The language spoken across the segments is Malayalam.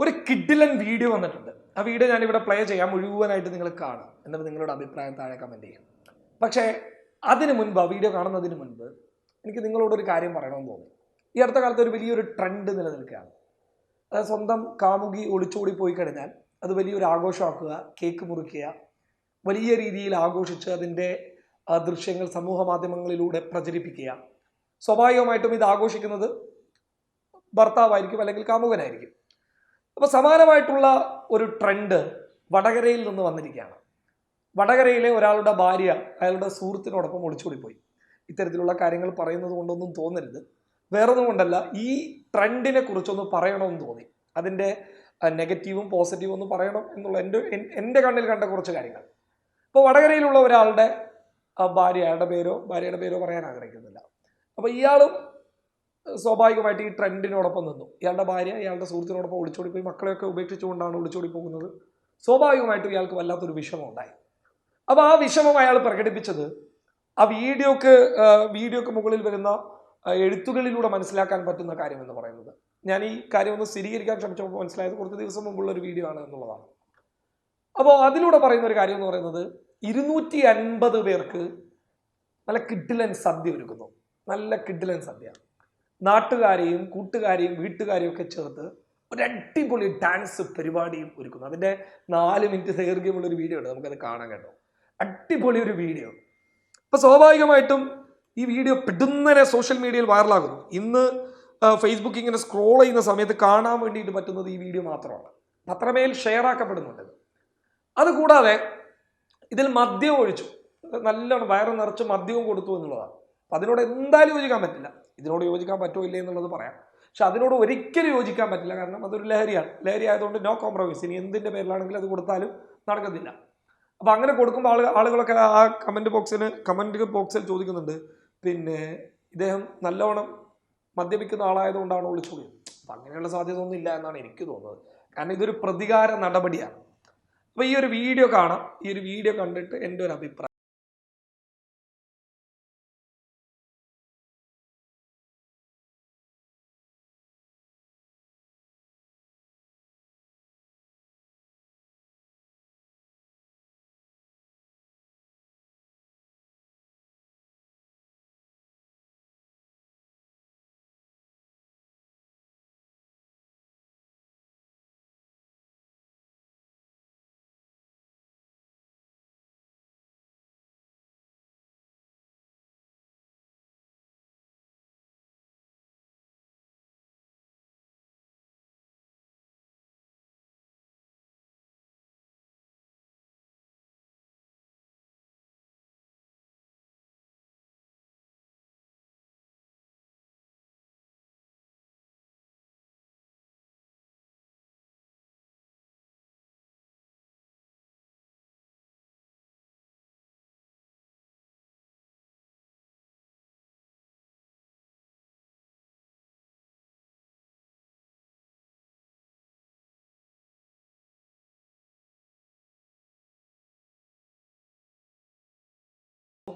ഒരു കിഡിലൻ വീഡിയോ വന്നിട്ടുണ്ട്. ആ വീഡിയോ ഞാൻ ഇവിടെ പ്ലേ ചെയ്യാം. മുഴുവനായിട്ട് നിങ്ങൾ കാണാം. എന്നിട്ട് നിങ്ങളുടെ അഭിപ്രായം താഴെ കമന്റ് ചെയ്യാം. പക്ഷേ അതിന് മുൻപ് ആ വീഡിയോ കാണുന്നതിന് മുൻപ് എനിക്ക് നിങ്ങളോടൊരു കാര്യം പറയണമെന്ന് തോന്നി. ഈ അടുത്ത കാലത്ത് ഒരു വലിയൊരു ട്രെൻഡ് നിലനിൽക്കുകയാണ്. അതായത് സ്വന്തം കാമുകി ഒളിച്ചോടി പോയി കഴിഞ്ഞാൽ അത് വലിയൊരു ആഘോഷമാക്കുക കേക്ക് മുറിക്കുക വലിയ രീതിയിൽ ആഘോഷിച്ച് അതിന്റെ ദൃശ്യങ്ങൾ സമൂഹ മാധ്യമങ്ങളിലൂടെ പ്രചരിപ്പിക്കുക. സ്വാഭാവികമായിട്ടും ഇത് ആഘോഷിക്കുന്നത് ഭർത്താവായിരിക്കും അല്ലെങ്കിൽ കാമുകനായിരിക്കും. അപ്പോൾ സമാനമായിട്ടുള്ള ഒരു ട്രെൻഡ് വടകരയിൽ നിന്ന് വന്നിരിക്കുകയാണ്. വടകരയിലെ ഒരാളുടെ ഭാര്യ അയാളുടെ സുഹൃത്തിനോടൊപ്പം ഒളിച്ചോടിപ്പോയി. ഇത്തരത്തിലുള്ള കാര്യങ്ങൾ പറയുന്നത് കൊണ്ടൊന്നും തോന്നരുത്. വേറൊന്നും കൊണ്ടല്ല ഈ ട്രെൻഡിനെ കുറിച്ചൊന്ന് പറയണമെന്ന് തോന്നി. അതിന്റെ നെഗറ്റീവും പോസിറ്റീവും ഒന്ന് പറയണം എന്നുള്ള എന്റെ എന്റെ കണ്ണിൽ കണ്ട കുറച്ച് കാര്യങ്ങൾ. ഇപ്പോൾ വടകരയിലുള്ള ഒരാളുടെ ഭാര്യ അയാളുടെ പേരോ ഭാര്യയുടെ പേരോ പറയാൻ ആഗ്രഹിക്കുന്നില്ല. അപ്പോൾ ഇയാളും സ്വാഭാവികമായിട്ട് ഈ ട്രെൻഡിനോടൊപ്പം നിന്നു. ഇയാളുടെ ഭാര്യ ഇയാളുടെ സുഹൃത്തിനോടൊപ്പം ഒളിച്ചോടി പോയി മക്കളെയൊക്കെ ഉപേക്ഷിച്ചുകൊണ്ടാണ് ഒളിച്ചോടി പോകുന്നത് സ്വാഭാവികമായിട്ടും ഇയാൾക്ക് വല്ലാത്തൊരു വിഷമം ഉണ്ടായി അപ്പോൾ ആ വിഷമം അയാൾ പ്രകടിപ്പിച്ചത് ആ വീഡിയോക്ക് വീഡിയോക്ക് മുകളിൽ വരുന്ന എഴുത്തുകളിലൂടെ മനസ്സിലാക്കാൻ പറ്റുന്ന കാര്യം എന്ന് പറയുന്നത്. ഞാൻ ഈ കാര്യം ഒന്ന് സ്ഥിരീകരിക്കാൻ ശ്രമിച്ചപ്പോൾ മനസ്സിലായത് കുറച്ച് ദിവസം മുമ്പുള്ള ഒരു വീഡിയോ ആണ് എന്നുള്ളതാണ്. അപ്പോൾ അതിലൂടെ പറയുന്ന ഒരു കാര്യം എന്ന് പറയുന്നത് ഇരുന്നൂറ്റി അൻപത് പേർക്ക് നല്ല കിഡിലൻ സദ്യ ഒരുക്കുന്നു. നല്ല കിഡിലൻ സദ്യ. നാട്ടുകാരെയും കൂട്ടുകാരെയും വീട്ടുകാരെയും ഒക്കെ ചേർത്ത് ഒരു അടിപൊളി ഡാൻസ് പരിപാടിയും ഒരുക്കുന്നു. അതിന്റെ നാല് മിനിറ്റ് ദൈർഘ്യമുള്ള ഒരു വീഡിയോ ഉണ്ട്. നമുക്കത് കാണാൻ കേട്ടോ. അടിപൊളി ഒരു വീഡിയോ അപ്പോൾ സ്വാഭാവികമായിട്ടും ഈ വീഡിയോ പെടുന്നനെ സോഷ്യൽ മീഡിയയിൽ വൈറലാകുന്നു ഇന്ന് ഫേസ്ബുക്ക് ഇങ്ങനെ സ്ക്രോൾ ചെയ്യുന്ന സമയത്ത് കാണാൻ വേണ്ടിയിട്ട് പറ്റുന്നത് ഈ വീഡിയോ മാത്രമാണ്. അത്രമേൽ ഷെയർ ആക്കപ്പെടുന്നുണ്ട്. അതുകൂടാതെ ഇതിൽ മദ്യം ഒഴിച്ചു. നല്ലോണം വയറ് നിറച്ച് മദ്യവും കൊടുത്തു എന്നുള്ളതാണ്. അപ്പം അതിനോട് എന്തായാലും യോജിക്കാൻ പറ്റില്ല. ഇതിനോട് യോജിക്കാൻ പറ്റുമോ ഇല്ലേ എന്നുള്ളത് പറയാം. പക്ഷെ അതിനോട് ഒരിക്കലും യോജിക്കാൻ പറ്റില്ല. കാരണം അതൊരു ലഹരിയാണ്. ലഹരി ആയതുകൊണ്ട് നോ കോംപ്രമൈസ് ഇനി എന്തിന്റെ പേരിലാണെങ്കിലും അത് കൊടുത്താലും നടക്കത്തില്ല. അപ്പോൾ അങ്ങനെ കൊടുക്കുമ്പോൾ ആളുകൾ ആളുകളൊക്കെ ആ കമന്റ് ബോക്സിന് കമന്റ് ബോക്സിൽ ചോദിക്കുന്നുണ്ട്. പിന്നെ ഇദ്ദേഹം നല്ലവണ്ണം മദ്യപിക്കുന്ന ആളായതുകൊണ്ടാണ് ഒളിച്ചോടി അപ്പം അങ്ങനെയുള്ള സാധ്യത ഒന്നും ഇല്ല എന്നാണ് എനിക്ക് തോന്നുന്നത്. കാരണം ഇതൊരു പ്രതികാര നടപടിയാണ്. അപ്പോൾ ഈ ഒരു വീഡിയോ കാണാം. ഈ ഒരു വീഡിയോ കണ്ടിട്ട് എന്റെ ഒരു അഭിപ്രായം.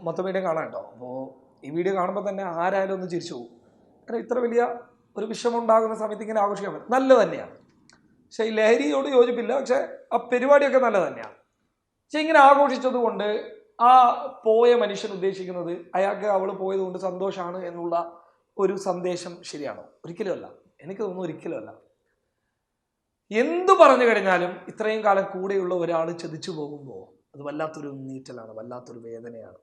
മൊത്തം വീഡിയോ കാണാം കേട്ടോ. അപ്പോൾ ഈ വീഡിയോ കാണുമ്പോൾ തന്നെ ആരായാലും ഒന്ന് ചിരിച്ചു പോകും. കാരണം ഇത്ര വലിയ ഒരു വിഷമം ഉണ്ടാകുന്ന സമയത്ത് ഇങ്ങനെ ആഘോഷിക്കാൻ പറ്റും. നല്ലത് തന്നെയാണ് പക്ഷേ ഈ ലഹരിയോട് യോജിപ്പില്ല. പക്ഷേ ആ പരിപാടിയൊക്കെ നല്ലത് തന്നെയാണ് പക്ഷെ ഇങ്ങനെ ആഘോഷിച്ചത് കൊണ്ട് ആ പോയ മനുഷ്യൻ ഉദ്ദേശിക്കുന്നത് അയാൾക്ക് അവൾ പോയത് കൊണ്ട് സന്തോഷമാണ് എന്നുള്ള ഒരു സന്ദേശം ശരിയാണോ? ഒരിക്കലുമല്ല എനിക്ക് തോന്നുന്നു ഒരിക്കലുമല്ല എന്തു പറഞ്ഞു കഴിഞ്ഞാലും ഇത്രയും കാലം കൂടെയുള്ള ഒരാൾ ചതിച്ചു പോകുമ്പോൾ അത് വല്ലാത്തൊരു നീറ്റലാണ് വല്ലാത്തൊരു വേദനയാണ്.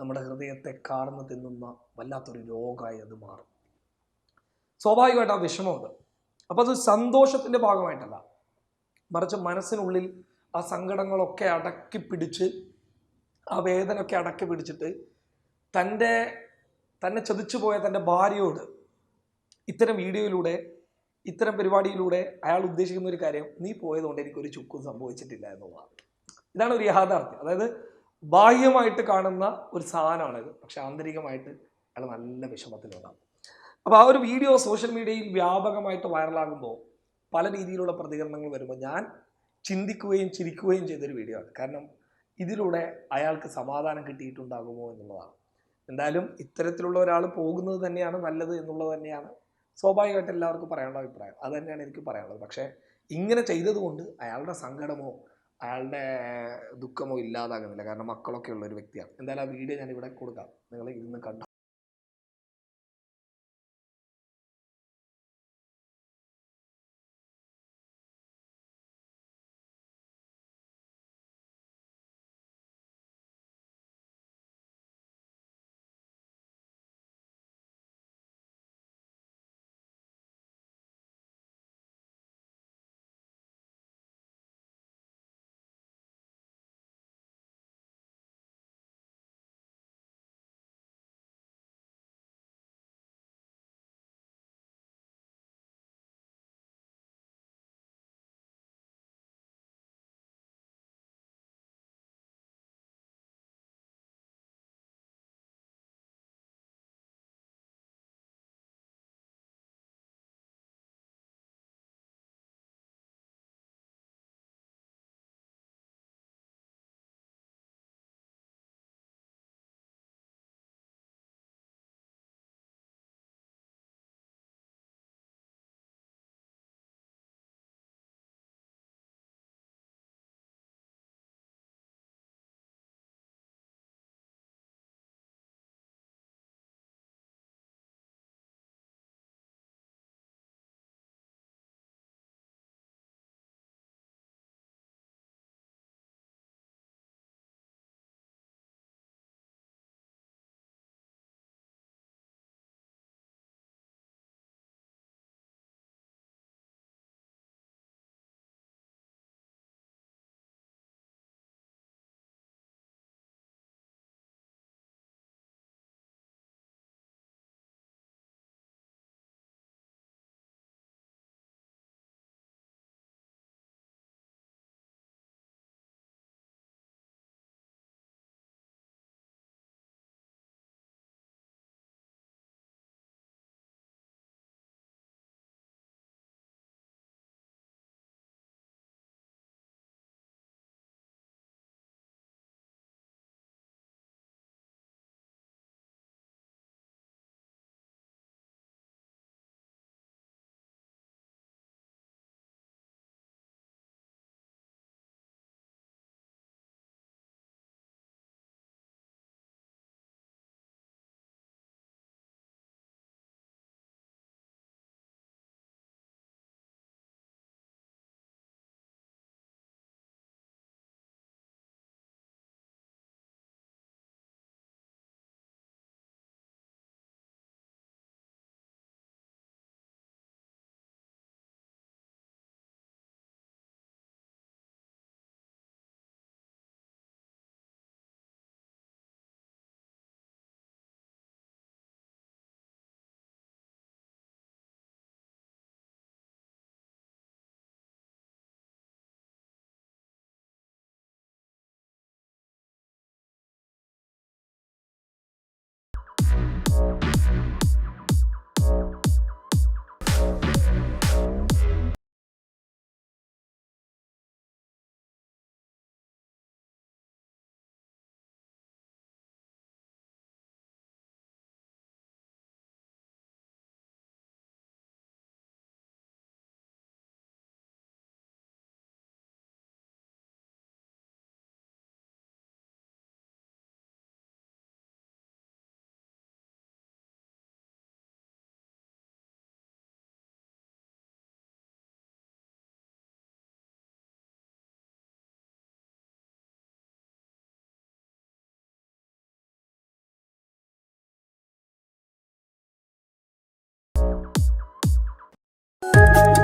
നമ്മുടെ ഹൃദയത്തെ കാർന്നു തിന്നുന്ന വല്ലാത്തൊരു രോഗമായി അത് മാറും. സ്വാഭാവികമായിട്ട് ആ വിഷമമുണ്ട്. അപ്പോൾ അത് സന്തോഷത്തിന്റെ ഭാഗമായിട്ടല്ല. മറിച്ച് മനസ്സിനുള്ളിൽ ആ സങ്കടങ്ങളൊക്കെ അടക്കി പിടിച്ച് ആ വേദനയൊക്കെ അടക്കി പിടിച്ചിട്ട് തന്റെ തന്നെ ചതിച്ചു പോയ തന്റെ ഭാര്യയോട് ഇത്തരം വീഡിയോയിലൂടെ ഇത്തരം പരിപാടിയിലൂടെ അയാൾ ഉദ്ദേശിക്കുന്ന ഒരു കാര്യം നീ പോയതുകൊണ്ട് എനിക്കൊരു ചുക്കും സംഭവിച്ചിട്ടില്ല എന്നുള്ളതാണ്. ഇതാണ് ഒരു യാഥാർത്ഥ്യം. അതായത് ബാഹ്യമായിട്ട് കാണുന്ന ഒരു സാധനമാണിത്. പക്ഷെ ആന്തരികമായിട്ട് അയാൾ നല്ല വിഷമത്തിലുണ്ടാകും അപ്പോൾ ആ ഒരു വീഡിയോ സോഷ്യൽ മീഡിയയിൽ വ്യാപകമായിട്ട് വൈറലാകുമ്പോൾ പല രീതിയിലുള്ള പ്രതികരണങ്ങൾ വരുമ്പോൾ ഞാൻ ചിന്തിക്കുകയും ചിരിക്കുകയും ചെയ്തൊരു വീഡിയോ ആണ്. കാരണം ഇതിലൂടെ അയാൾക്ക് സമാധാനം കിട്ടിയിട്ടുണ്ടാകുമോ എന്നുള്ളതാണ്. എന്തായാലും ഇത്തരത്തിലുള്ള ഒരാൾ പോകുന്നത് തന്നെയാണ് നല്ലത് എന്നുള്ളത് തന്നെയാണ് സ്വാഭാവികമായിട്ട് എല്ലാവർക്കും പറയാനുള്ള അഭിപ്രായം. അത് തന്നെയാണ് എനിക്ക് പറയാനുള്ളത്. പക്ഷേ ഇങ്ങനെ ചെയ്തതുകൊണ്ട് അയാളുടെ സങ്കടമോ അയാളുടെ ദുഃഖമോ ഇല്ലാതാകുന്നില്ല. കാരണം മക്കളൊക്കെ ഉള്ള ഒരു വ്യക്തിയാണ്. എന്തായാലും ആ വീഡിയോ ഞാൻ ഇവിടെ കൊടുക്കാം. നിങ്ങൾ ഇരുന്ന് കണ്ടു? you.